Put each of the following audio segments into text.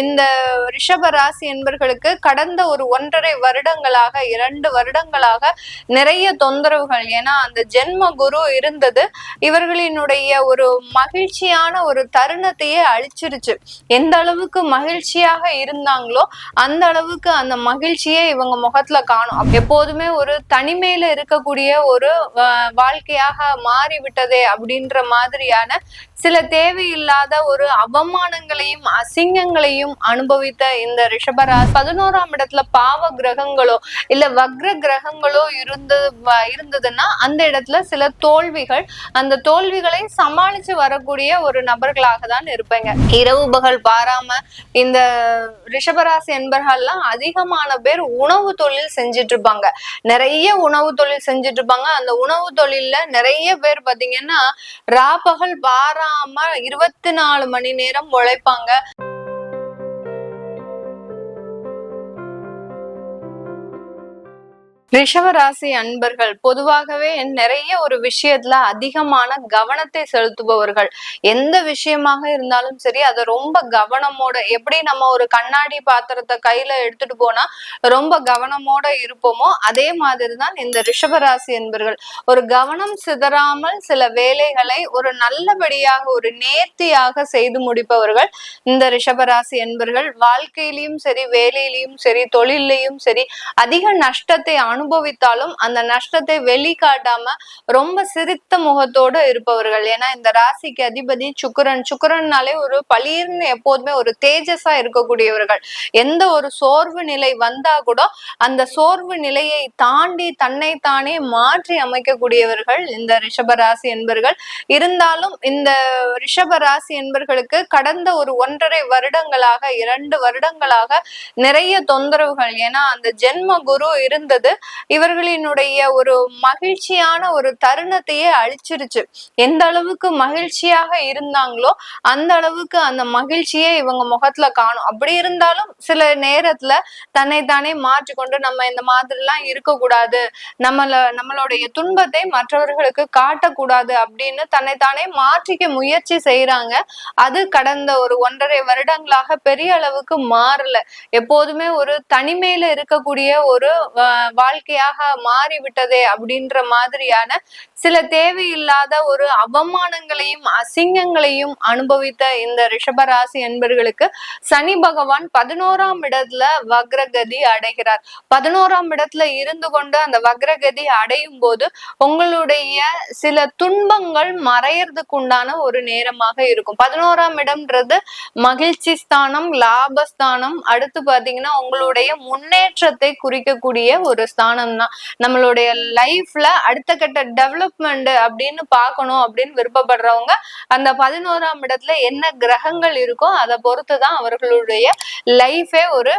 இந்த ரிஷப ராசி என்பர்களுக்கு கடந்த ஒரு ஒன்றரை வருடங்களாக இரண்டு வருடங்களாக நிறைய தொந்தரவுகள். ஏன்னா அந்த ஜென்ம குரு இருந்தது. இவர்களினுடைய ஒரு மகிழ்ச்சியான ஒரு தருணத்தையே அழிச்சிருச்சு. எந்த அளவுக்கு மகிழ்ச்சியாக இருந்தாங்களோ அந்த அளவுக்கு அந்த மகிழ்ச்சியே இவங்க முகத்துல காணும். எப்போதுமே ஒரு தனிமையில இருக்கக்கூடிய ஒரு வாழ்க்கையாக மாறிவிட்டதே அப்படின்ற மாதிரியான சில தேவையில்லாத ஒரு அவமானங்களையும் அசிங்கங்களையும் அனுபவித்த இந்த ரிஷபராசி பதினோராம் இடத்துல பாவ கிரகங்களோ இல்ல வக்ர கிரகங்களோ இருந்தது இருந்ததுன்னா அந்த இடத்துல சில தோல்விகள் அந்த தோல்விகளை சமாளிச்சு வரக்கூடிய ஒரு நபர்களாக தான் இருப்பேங்க. இரவு பகல் பாராம இந்த ரிஷபராசி என்பர்கள்லாம் அதிகமான பேர் உணவு தொழில் செஞ்சுட்டு இருப்பாங்க நிறைய உணவு தொழில் செஞ்சுட்டு இருப்பாங்க அந்த உணவு தொழில்ல நிறைய பேர் பாத்தீங்கன்னா ராப்பகல் பாராம இருபத்தி நாலு மணி நேரம் உழைப்பாங்க. ரிஷவராசி அன்பர்கள் பொதுவாகவே நிறைய ஒரு விஷயத்துல அதிகமான கவனத்தை செலுத்துபவர்கள். எந்த விஷயமாக இருந்தாலும் சரி அதை ரொம்ப கவனமோட எப்படி நம்ம ஒரு கண்ணாடி பாத்திரத்தை கையில எடுத்துட்டு போனா ரொம்ப கவனமோட இருப்போமோ அதே மாதிரிதான் இந்த ரிஷபராசி என்பர்கள் ஒரு கவனம் சிதறாமல் சில வேலைகளை ஒரு நல்லபடியாக ஒரு நேர்த்தியாக செய்து முடிப்பவர்கள் இந்த ரிஷபராசி என்பர்கள் வாழ்க்கையிலையும் சரி வேலையிலையும் சரி தொழிலையும் சரி அதிக நஷ்டத்தை அனுபவித்தாலும் அந்த நஷ்டத்தை வெளிக்காட்டாம ரொம்ப சிரித்த முகத்தோடு இருப்பவர்கள். ஏன்னா இந்த ராசிக்கு அதிபதி சுக்கரன். சுக்கரன்னாலே ஒரு பளிர்னு எப்போதுமே ஒரு தேஜஸா இருக்கக்கூடியவர்கள். எந்த ஒரு சோர்வு நிலை வந்தா கூட அந்த சோர்வு நிலையை தாண்டி தன்னைத்தானே மாற்றி அமைக்கக்கூடியவர்கள் இந்த ரிஷபராசி என்பர்கள். இருந்தாலும் இந்த ரிஷபராசி என்பர்களுக்கு கடந்த ஒரு ஒன்றரை வருடங்களாக இரண்டு வருடங்களாக நிறைய தொந்தரவுகள். ஏன்னா அந்த ஜென்ம குரு இருந்தது. இவர்களினுடைய ஒரு மகிழ்ச்சியான ஒரு தருணத்தையே அழிச்சிருச்சு. எந்த அளவுக்கு மகிழ்ச்சியாக இருந்தாங்களோ அந்த அளவுக்கு அந்த மகிழ்ச்சியே இவங்க முகத்துல காணும். அப்படி இருந்தாலும் சில நேரத்துல தன்னைத்தானே மாற்றிக்கொண்டு நம்ம இந்த மாதிரிலாம் இருக்கக்கூடாது. நம்மள நம்மளுடைய துன்பத்தை மற்றவர்களுக்கு காட்டக்கூடாது அப்படின்னு தன்னைத்தானே மாற்றிக்க முயற்சி செய்யறாங்க அது கடந்த ஒரு ஒன்றரை வருடங்களாக பெரிய அளவுக்கு மாறல. எப்போதுமே ஒரு தனிமையில இருக்கக்கூடிய ஒரு அஹ், வாழ்க்கையாக மாறிவிட்டதே அப்படின்ற மாதிரியான சில தேவையில்லாத ஒரு அவமானங்களையும் அசிங்கங்களையும் அனுபவித்த இந்த ரிஷபராசி என்பர்களுக்கு சனி பகவான் பதினோராம் இடத்துல வக்ரகதி அடைகிறார். பதினோராம் இடத்துல இருந்து கொண்டு அந்த வக்ரகதி அடையும் போது உங்களுடைய சில துன்பங்கள் மறையறதுக்கு உண்டான ஒரு நேரமாக இருக்கும். பதினோராம் இடம்ன்றது மகிழ்ச்சி ஸ்தானம் லாபஸ்தானம். அடுத்து பாத்தீங்கன்னா உங்களுடைய முன்னேற்றத்தை குறிக்கக்கூடிய ஒரு ஸ்தானம் தான் நம்மளுடைய லைஃப்ல அடுத்த கட்ட டெவலப் டெவலப்மெண்ட் அப்படின்னு பார்க்கணும் அப்படின்னு விருப்பப்படுறவங்க அந்த பதினோராம் இடத்துல என்ன கிரகங்கள் இருக்கோ அதை பொறுத்துதான் அவர்களுடைய லைஃபே ஒரு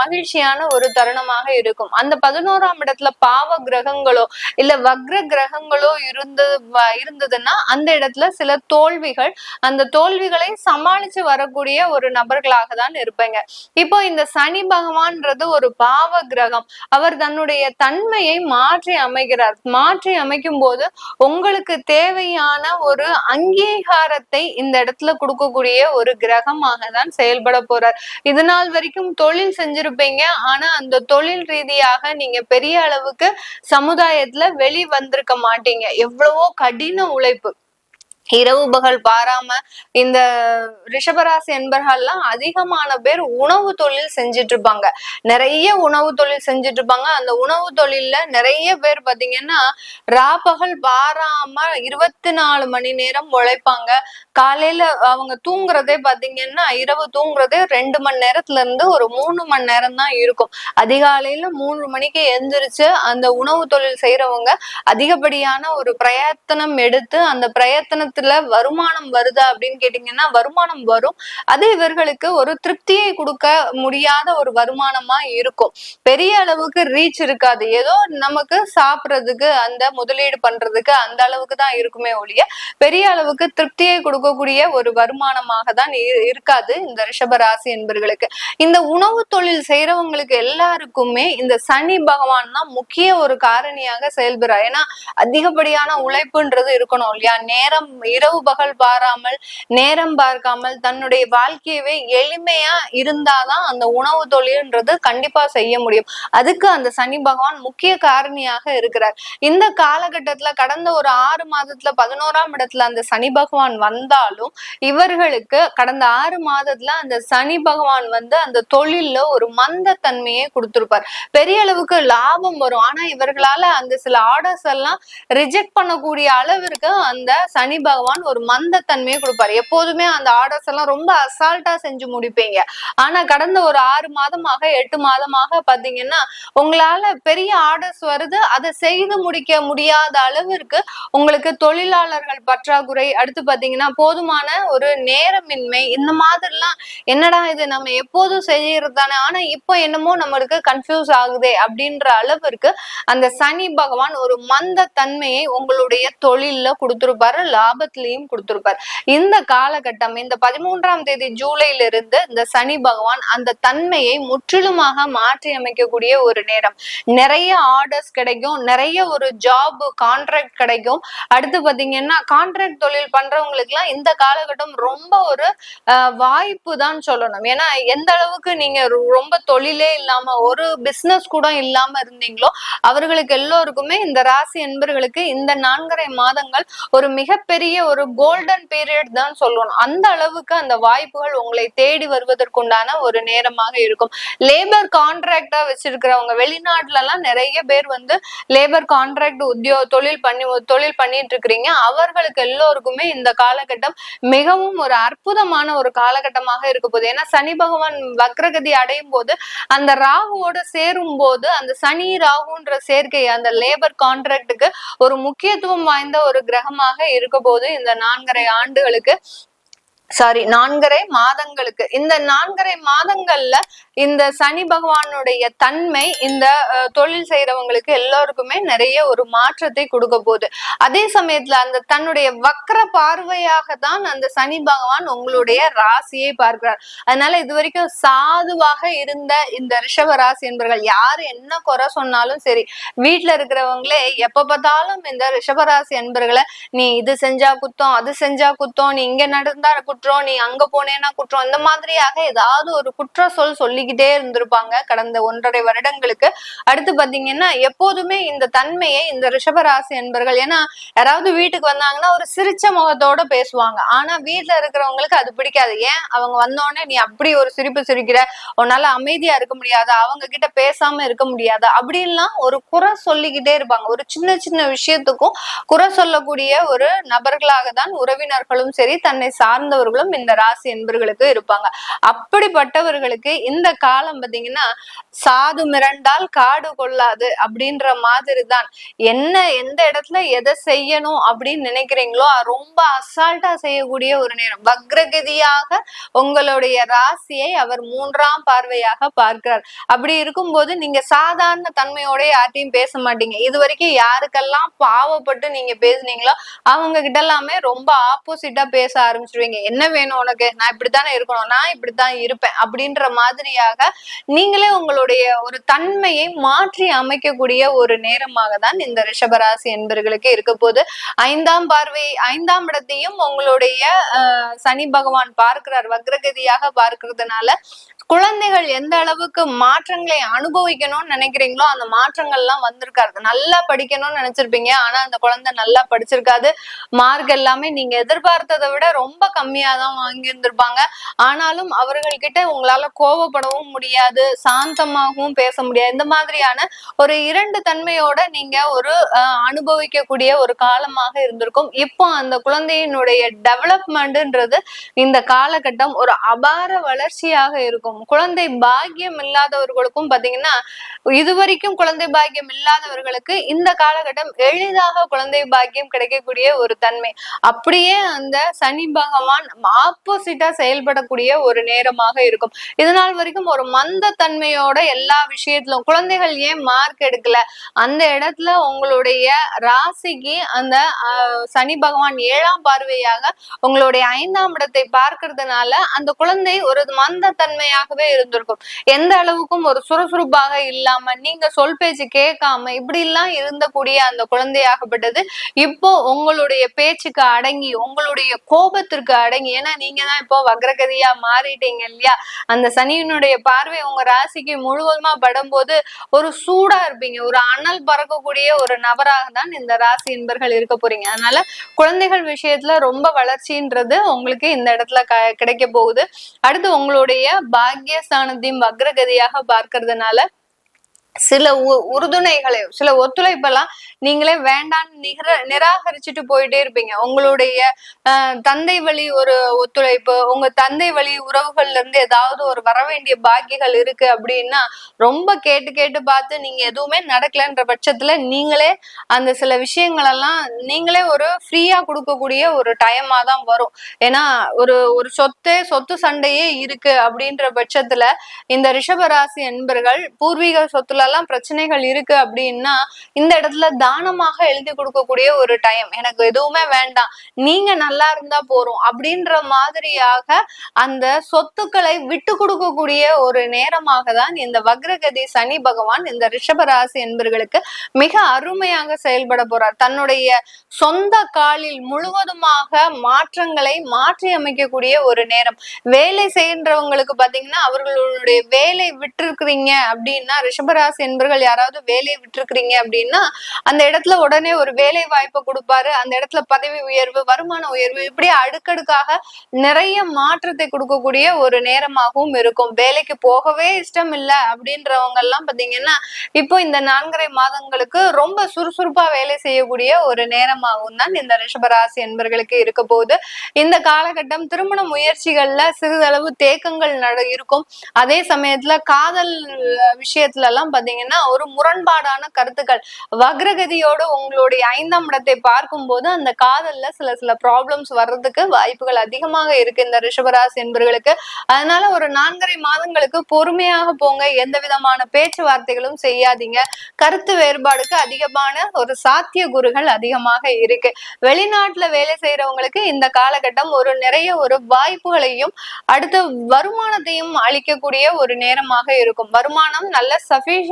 மகிழ்ச்சியான ஒரு தருணமாக இருக்கும். அந்த பதினோராம் இடத்துல பாவ கிரகங்களோ இல்ல வக்ர கிரகங்களோ இருந்து இருந்ததுன்னா அந்த இடத்துல சில தோல்விகள் அந்த தோல்விகளை சமாளிச்சு வரக்கூடிய ஒரு நபர்களாக தான் இருப்பேங்க. இப்போ இந்த சனி பகவான்ன்றது ஒரு பாவ கிரகம். அவர் தன்னுடைய தன்மையை மாற்றி அமைக்கிறார். மாற்றி அமைக்கும் போது உங்களுக்கு தேவையான ஒரு அங்கீகாரத்தை இந்த இடத்துல கொடுக்கக்கூடிய ஒரு கிரகமாக தான் செயல்பட போறார். இது நாள் வரைக்கும் தொழில் செஞ்சிருப்பீங்க. ஆனா அந்த தொழில் ரீதியாக நீங்க பெரிய அளவுக்கு சமுதாயத்துல வெளி வந்திருக்க மாட்டீங்க. எவ்வளவோ கடின உழைப்பு. இரவு பகல் பாராம இந்த ரிஷபராசி என்பர்கள்லாம் அதிகமான பேர் உணவு தொழில் செஞ்சுட்டு இருப்பாங்க நிறைய உணவு தொழில் செஞ்சுட்டு இருப்பாங்க அந்த உணவு தொழில்ல நிறைய பேர் பாத்தீங்கன்னா ராப்பகல் பாராம இருபத்தி நாலு மணி நேரம் உழைப்பாங்க. காலையில அவங்க தூங்குறதே பாத்தீங்கன்னா இரவு தூங்குறதே ரெண்டு மணி நேரத்துல இருந்து ஒரு மூணு மணி நேரம் தான் இருக்கும். அதிகாலையில மூணு மணிக்கு எந்திரிச்சு அந்த உணவு தொழில் செய்யறவங்க அதிகப்படியான ஒரு பிரயத்தனம் எடுத்து அந்த பிரயத்தனத்துல வருமானம் வருதா அப்படின்னு கேட்டீங்கன்னா வருமானம் வரும். அது இவர்களுக்கு ஒரு திருப்தியை கொடுக்க முடியாத ஒரு வருமானமா இருக்கும். பெரிய அளவுக்கு ரீச் இருக்காது. ஏதோ நமக்கு சாப்பிடுறதுக்கு அந்த முதலீடு பண்றதுக்கு அந்த அளவுக்கு தான் இருக்குமே ஒழிய பெரிய அளவுக்கு திருப்தியை கொடுக்கக்கூடிய ஒரு வருமானமாக தான் இருக்காது இந்த ரிஷபராசி என்பவர்களுக்கு என்பர்களுக்கு. இந்த உணவு தொழில் செய்யறவங்களுக்கு எல்லாருக்குமே இந்த சனி பகவான் தான் முக்கிய ஒரு காரணியாக செயல்படுறார். ஏன்னா அதிகப்படியான உழைப்புன்றது இருக்கணும் இல்லையா? நேரம் இரவு பகல் பாராமல் நேரம் பார்க்காமல் தன்னுடைய வாழ்க்கையவே எளிமையா இருந்தாதான் அந்த உணவு தொழில்ன்றது கண்டிப்பா செய்ய முடியும். அதுக்கு அந்த சனி பகவான் முக்கிய காரணியாக இருக்கிறார். இந்த காலகட்டத்துல கடந்த ஒரு ஆறு மாதத்துல பதினோராம் இடத்துல அந்த சனி பகவான் வந்தாலும் இவர்களுக்கு கடந்த ஆறு மாதத்துல அந்த சனி பகவான் வந்து அந்த தொழில்ல ஒரு மந்த தன்மையை கொடுத்திருப்பார். பெரிய அளவுக்கு லாபம் வரும். ஆனா இவர்களால அந்த சில ஆர்டர்ஸ் எல்லாம் ரிஜெக்ட் பண்ணக்கூடிய அளவிற்கு அந்த சனி பகவான் பகவான் ஒரு மந்த தன்மையை கொடுப்பாரு. எப்போதுமே அந்த ஆர்டர்ஸ் எல்லாம் ரொம்ப அசால்ட்டா செஞ்சு முடிப்பீங்க. ஆனா கடந்த ஒரு ஆறு மாதமாக எட்டு மாதமாக பாத்தீங்கன்னா உங்களால பெரிய ஆர்டர்ஸ் வருது. அதை செய்து முடிக்க முடியாத அளவிற்கு உங்களுக்கு தொழிலாளர்கள் பற்றாக்குறை அடுத்து பாத்தீங்கன்னா போதுமான ஒரு நேரமின்மை இந்த மாதிரிலாம் என்னடா இது? நம்ம எப்போதும் செய்யறது தானே? ஆனா இப்போ என்னமோ நம்மளுக்கு கன்ஃபியூஸ் ஆகுதே அப்படின்ற அளவிற்கு அந்த சனி பகவான் ஒரு மந்த தன்மையை உங்களுடைய தொழில்ல லாப லாபத்திலையும் கொடுத்திருப்பார். இந்த காலகட்டம் இந்த பதிமூன்றாம் தேதி ஜூலைல இருந்து இந்த சனி பகவான் அந்த தன்மையை முற்றிலுமாக மாற்றி அமைக்கக்கூடிய ஒரு நேரம். நிறைய ஆர்டர்ஸ் கிடைக்கும் நிறைய ஒரு ஜாப் கான்ட்ராக்ட் கிடைக்கும். அடுத்து பாத்தீங்கன்னா கான்ட்ராக்ட் தொழில் பண்றவங்களுக்கு எல்லாம் இந்த காலகட்டம் ரொம்ப ஒரு வாய்ப்பு தான் சொல்லணும். ஏன்னா எந்த அளவுக்கு நீங்க ரொம்ப தொழிலே இல்லாம ஒரு பிசினஸ் கூட இல்லாம இருந்தீங்களோ அவர்களுக்கு எல்லோருக்குமே இந்த ராசி என்பர்களுக்கு இந்த நான்கரை மாதங்கள் ஒரு மிகப்பெரிய ஒரு கோல்டன் பீரியட் தான் சொல்லணும். அந்த அளவுக்கு அந்த வாய்ப்புகள் உங்களை தேடி வருவதற்குண்டான ஒரு நேரமாக இருக்கும். லேபர் கான்ட்ராக்டா வச்சிருக்கிறவங்க வெளிநாட்டுல எல்லாம் நிறைய பேர் வந்து லேபர் கான்ட்ராக்ட் உத்தியோ தொழில் பண்ணி தொழில் பண்ணிட்டு இருக்கிறீங்க அவர்களுக்கு எல்லோருக்குமே இந்த காலகட்டம் மிகவும் ஒரு அற்புதமான ஒரு காலகட்டமாக இருக்க போகுது. ஏன்னா சனி பகவான் வக்ரகதி அடையும் போது அந்த ராகுவோட சேரும் போது அந்த சனி ராகுன்ற சேர்க்கை அந்த லேபர் கான்ட்ராக்டுக்கு ஒரு முக்கியத்துவம் வாய்ந்த ஒரு கிரகமாக இருக்க போது இந்த நான்கரை ஆண்டுகளுக்கு சாரி நான்கரை மாதங்களுக்கு. இந்த நான்கரை மாதங்கள்ல இந்த சனி பகவானுடைய தன்மை இந்த தொழில் செய்யறவங்களுக்கு எல்லாருக்குமே நிறைய ஒரு மாற்றத்தை கொடுக்க போகுது. அதே சமயத்துல அந்த தன்னுடைய வக்கர பார்வையாக தான் அந்த சனி பகவான் உங்களுடைய ராசியை பார்க்கிறார். அதனால இது வரைக்கும் சாதுவாக இருந்த இந்த ரிஷப ராசி என்பவர்கள் யாரு என்ன குறை சொன்னாலும் சரி வீட்டுல இருக்கிறவங்களே எப்ப பார்த்தாலும் இந்த ரிஷபராசி என்பர்களை நீ இது செஞ்சா குத்தம் அது செஞ்சா குத்தம் நீ இங்க நடந்தா குற்றம் நீ அங்க போனேன்னா குற்றம் இந்த மாதிரியாக ஏதாவது ஒரு குற்ற சொல் சொல்லிக்கிட்டே இருந்திருப்பாங்க கடந்த ஒன்றரை வருடங்களுக்கு. அடுத்து பாத்தீங்கன்னா எப்போதுமே இந்த தன்மையை இந்த ரிஷபராசி என்பர்கள் ஏன்னா யாராவது வீட்டுக்கு வந்தாங்கன்னா ஒரு சிரிச்ச முகத்தோட பேசுவாங்க. ஆனா வீட்டுல இருக்கிறவங்களுக்கு அது பிடிக்காது. ஏன்? அவங்க வந்தோடனே நீ அப்படி ஒரு சிரிப்பு சிரிக்கிற? உன்னால அமைதியா இருக்க முடியாது. அவங்க கிட்ட பேசாம இருக்க முடியாது. அப்படின்லாம் ஒரு குறை சொல்லிக்கிட்டே இருப்பாங்க. ஒரு சின்ன சின்ன விஷயத்துக்கும் குறை சொல்லக்கூடிய ஒரு நபர்களாக தான் உறவினர்களும் சரி தன்னை சார்ந்த சார்ந்தவர்களும் இந்த ராசி என்பர்களுக்கு இருப்பாங்க. அப்படிப்பட்டவர்களுக்கு இந்த காலம் பாத்தீங்கன்னா சாது மிரண்டால் காடு கொள்ளாது அப்படின்ற மாதிரி தான் என்ன எந்த இடத்துல எதை செய்யணும் அப்படின்னு நினைக்கிறீங்களோ ரொம்ப அசால்ட்டா செய்யக்கூடிய ஒரு நேரம். வக்ரகதியாக உங்களுடைய ராசியை அவர் மூன்றாம் பார்வையாக பார்க்கிறார். அப்படி இருக்கும்போது நீங்க சாதாரண தன்மையோட யார்ட்டையும் பேச மாட்டீங்க. இது வரைக்கும் யாருக்கெல்லாம் பாவப்பட்டு நீங்க பேசுனீங்களோ அவங்க கிட்ட எல்லாமே ரொம்ப ஆப்போசிட்டா பேச ஆரம்பிச்சிருவீங்க. என்ன வேணும் உனக்கு? நான் இப்படித்தானே இருக்கணும். நான் இப்படித்தான் இருப்பேன். அப்படின்ற மாதிரியாக நீங்களே உங்களுடைய ஒரு தன்மையை மாற்றி அமைக்கக்கூடிய ஒரு நேரமாக தான் இந்த ரிஷபராசி என்பர்களுக்கு இருக்க போது ஐந்தாம் பார்வை ஐந்தாம் இடத்தையும் உங்களுடைய அஹ், சனி பகவான் பார்க்கிறார். வக்ரகதியாக பார்க்கறதுனால குழந்தைகள் எந்த அளவுக்கு மாற்றங்களை அனுபவிக்கணும்னு நினைக்கிறீங்களோ அந்த மாற்றங்கள்லாம் வந்திருக்காது. நல்லா படிக்கணும்னு நினைச்சிருப்பீங்க. ஆனா அந்த குழந்தை நல்லா படிச்சிருக்காது. மார்க் எல்லாமே நீங்க எதிர்பார்த்ததை விட ரொம்ப கம்மியா தான் வாங்கியிருந்திருப்பாங்க. ஆனாலும் அவர்கள்கிட்ட உங்களால கோவப்படவும் முடியாது சாந்தமாகவும் பேச முடியாது. இந்த மாதிரியான ஒரு இரண்டு தன்மையோட நீங்க ஒரு அஹ், அனுபவிக்கக்கூடிய ஒரு காலமாக இருந்திருக்கும். இப்போ அந்த குழந்தையினுடைய டெவலப்மெண்ட்ன்றது இந்த காலகட்டம் ஒரு அபார வளர்ச்சியாக இருக்கும். குழந்தை பாக்கியம் இல்லாதவர்களுக்கும் பாத்தீங்கன்னா இதுவரைக்கும் குழந்தை பாக்கியம் இல்லாதவர்களுக்கு இந்த காலகட்டம் எளிதாக குழந்தை பாக்கியம் கிடைக்கக்கூடிய ஒரு தன்மை. அப்படியே அந்த சனி பகவான் ஆப்போசிட்டா செயல்படக்கூடிய ஒரு நேரமாக இருக்கும். இதனால் வரைக்கும் ஒரு மந்த தன்மையோட எல்லா விஷயத்திலும் குழந்தைகள் ஏன் மார்க் எடுக்கல? அந்த இடத்துல உங்களுடைய ராசிக்கு அந்த சனி பகவான் ஏழாம் பார்வையாக உங்களுடைய ஐந்தாம் இடத்தை பார்க்கறதுனால அந்த குழந்தை ஒரு மந்த தன்மையாகவே இருந்திருக்கும். எந்த அளவுக்கும் ஒரு சுறுசுறுப்பாக இல்லாம நீங்க சொல் பேச்சு கேட்காம இப்படி எல்லாம் இருந்தக்கூடிய அந்த குழந்தையாகப்பட்டது இப்போ உங்களுடைய பேச்சுக்கு அடங்கி உங்களுடைய கோபத்திற்கு அடங்கி ஏன்னா நீங்க தான் இப்போ வக்ரகதியா மாறிட்டீங்க இல்லையா? அந்த சனியினுடைய பார்வை உங்க ராசிக்கு முழுவதுமா படும்போது ஒரு சூடா இருப்பீங்க. ஒரு அனல் பறக்கக்கூடிய ஒரு நபராக தான் இந்த ராசி என்பர்கள் இருக்க போறீங்க. அதனால குழந்தைகள் விஷயத்துல ரொம்ப வளர்ச்சின்றது உங்களுக்கு இந்த இடத்துல கிடைக்க போகுது. அடுத்து உங்களுடைய பார் பாக்கியஸ்தானத்தையும் வக்ரகதியாக பார்க்கறதுனால சில உ- உறுதுணைகளை சில ஒத்துழைப்பெல்லாம் நீங்களே வேண்டான்னு நிகர நிராகரிச்சுட்டு போயிட்டே இருப்பீங்க. உங்களுடைய ஆஹ், தந்தை வழி ஒரு ஒத்துழைப்பு உங்க தந்தை வழி உறவுகள்ல இருந்து ஏதாவது ஒரு வர வேண்டிய பாக்கியங்கள் இருக்கு அப்படின்னா ரொம்ப கேட்டு கேட்டு பார்த்து நீங்க எதுவுமே நடக்கலன்ற பட்சத்துல நீங்களே அந்த சில விஷயங்களெல்லாம் நீங்களே ஒரு ஃப்ரீயா கொடுக்கக்கூடிய ஒரு டைமா தான் வரும். ஏன்னா ஒரு ஒரு சொத்தே சொத்து சண்டையே இருக்கு அப்படின்ற பட்சத்துல இந்த ரிஷபராசி என்பர்கள் பூர்வீக சொத்துல எல்லாம் பிரச்சனைகள் இருக்கு அப்படின்னா இந்த இடத்துல தானமாக எழுதி கொடுக்கக்கூடிய ஒரு டைம் எனக்கு எதுவுமே வேண்டாம். நீங்க நல்லா இருந்தா போறோம் அப்படின்ற மாதிரியாக அந்த சொத்துக்களை விட்டு கொடுக்கக்கூடிய ஒரு நேரமாக தான் இந்த வக்ரகதி சனி பகவான் இந்த ரிஷபராசி என்பர்களுக்கு மிக அருமையாக செயல்பட போறார். தன்னுடைய சொந்த காலில் முழுவதுமாக மாற்றங்களை மாற்றி அமைக்கக்கூடிய ஒரு நேரம். வேலை செய்கின்றவங்களுக்கு பாத்தீங்கன்னா அவர்களுடைய வேலை விட்டுருக்குறீங்க அப்படின்னா ரிஷபராசி என்பர்கள் யாராவது வேலையை விட்டிருக்கிறீங்க அப்படின்னா அந்த இடத்துல உடனே ஒரு வேலை வாய்ப்பை கொடுப்பாரு. அந்த இடத்துல பதவி உயர்வு வருமான உயர்வு இப்படி அடுக்கடுக்காக நிறைய மாற்றத்தை கொடுக்கக்கூடிய ஒரு நேரமாகவும் இருக்கும். வேலைக்கு போகவே இஷ்டம் இல்லை அப்படின்றவங்க எல்லாம் பாத்தீங்கன்னா இப்போ இந்த நான்கரை மாதங்களுக்கு ரொம்ப சுறுசுறுப்பா வேலை செய்யக்கூடிய ஒரு நேரமாகவும் தான் இந்த ரிஷபராசி என்பர்களுக்கு இருக்க போகுது. இந்த காலகட்டம் திருமண முயற்சிகள்ல சிறிதளவு தேக்கங்கள் நட இருக்கும். அதே சமயத்துல காதல் விஷயத்துல எல்லாம் பாத்தீங்கன்னா ஒரு முரண்பாடான கருத்துக்கள். வக்ரகதியோட உங்களுடைய ஐந்தாம் இடத்தை பார்க்கும் போது அந்த காதல்ல சில சில ப்ராப்ளம்ஸ் வர்றதுக்கு வாய்ப்புகள் அதிகமாக இருக்கு இந்த ரிஷபராசி என்பர்களுக்கு. அதனால ஒரு நான்கரை மாதங்களுக்கு பொறுமையாக போங்க. எந்த விதமான பேச்சுவார்த்தைகளும் செய்யாதீங்க. கருத்து வேறுபாடுக்கு அதிகமான ஒரு சாத்திய குருகள் அதிகமாக இருக்கு. வெளிநாட்டுல வேலை செய்யறவங்களுக்கு இந்த காலகட்டம் ஒரு நிறைய ஒரு வாய்ப்புகளையும் அடுத்த வருமானத்தையும் அளிக்கக்கூடிய ஒரு நேரமாக இருக்கும். வருமானம் நல்ல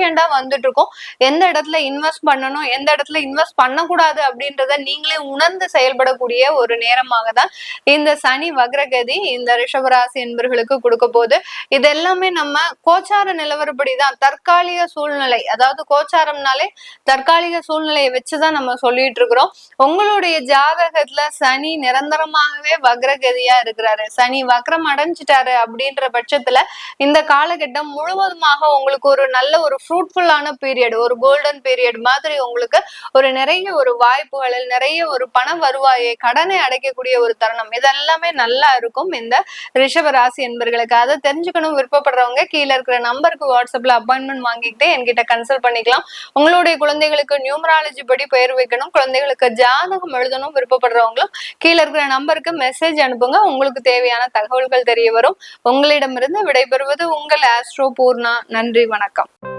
சஃபிஷியண்டா வந்துட்டு இருக்கோம் எந்த இடத்துல இன்வெஸ்ட் பண்ணணும் எந்த இடத்துல இன்வெஸ்ட் பண்ணக்கூடாது அப்படின்றத நீங்களே உணர்ந்து செயல்படக்கூடிய ஒரு நேரமாக தான் இந்த சனி வக்ரகதி இந்த ரிஷபராசி என்பர்களுக்கு கொடுக்க போகுது. இது எல்லாமே நம்ம கோச்சார நிலவரப்படி தான் தற்காலிக சூழ்நிலை அதாவது கோச்சாரம்னாலே தற்காலிக சூழ்நிலையை வச்சுதான் நம்ம சொல்லிட்டு இருக்கிறோம் உங்களுடைய ஜாதகத்துல சனி நிரந்தரமாகவே வக்ரகதியா இருக்கிறாரு. சனி வக்ரம் அடைஞ்சிட்டாரு அப்படின்ற பட்சத்துல இந்த காலகட்டம் முழுவதுமாக உங்களுக்கு ஒரு நல்ல ஒரு ஃப்ரூட்ஃபுல்லான பீரியட் ஒரு கோல்டன் பீரியட் மாதிரி உங்களுக்கு ஒரு நிறைய ஒரு வாய்ப்புகள் நிறைய ஒரு பண வருவாயை கடனை அடைக்கக்கூடிய ஒரு தருணம். இதெல்லாமே நல்லா இருக்கும். இந்த ரிஷப ராசி என்பர்களுக்கு அதை தெரிஞ்சுக்கணும் விருப்பப்படுறவங்க கீழே இருக்கிற நம்பருக்கு வாட்ஸ்அப்ல அப்பாயின்மெண்ட் வாங்கிக்கிட்டு என்கிட்ட கன்சல்ட் பண்ணிக்கலாம். உங்களுடைய குழந்தைகளுக்கு நியூமராலஜி படி பெயர் வைக்கணும். குழந்தைகளுக்கு ஜாதகம் எழுதணும் விருப்பப்படுறவங்களும் கீழே இருக்கிற நம்பருக்கு மெசேஜ் அனுப்புங்க. உங்களுக்கு தேவையான தகவல்கள் தெரிய வரும். உங்களிடமிருந்து விடைபெறுவது உங்கள் ஆஸ்ட்ரோ பூர்ணா. நன்றி வணக்கம்.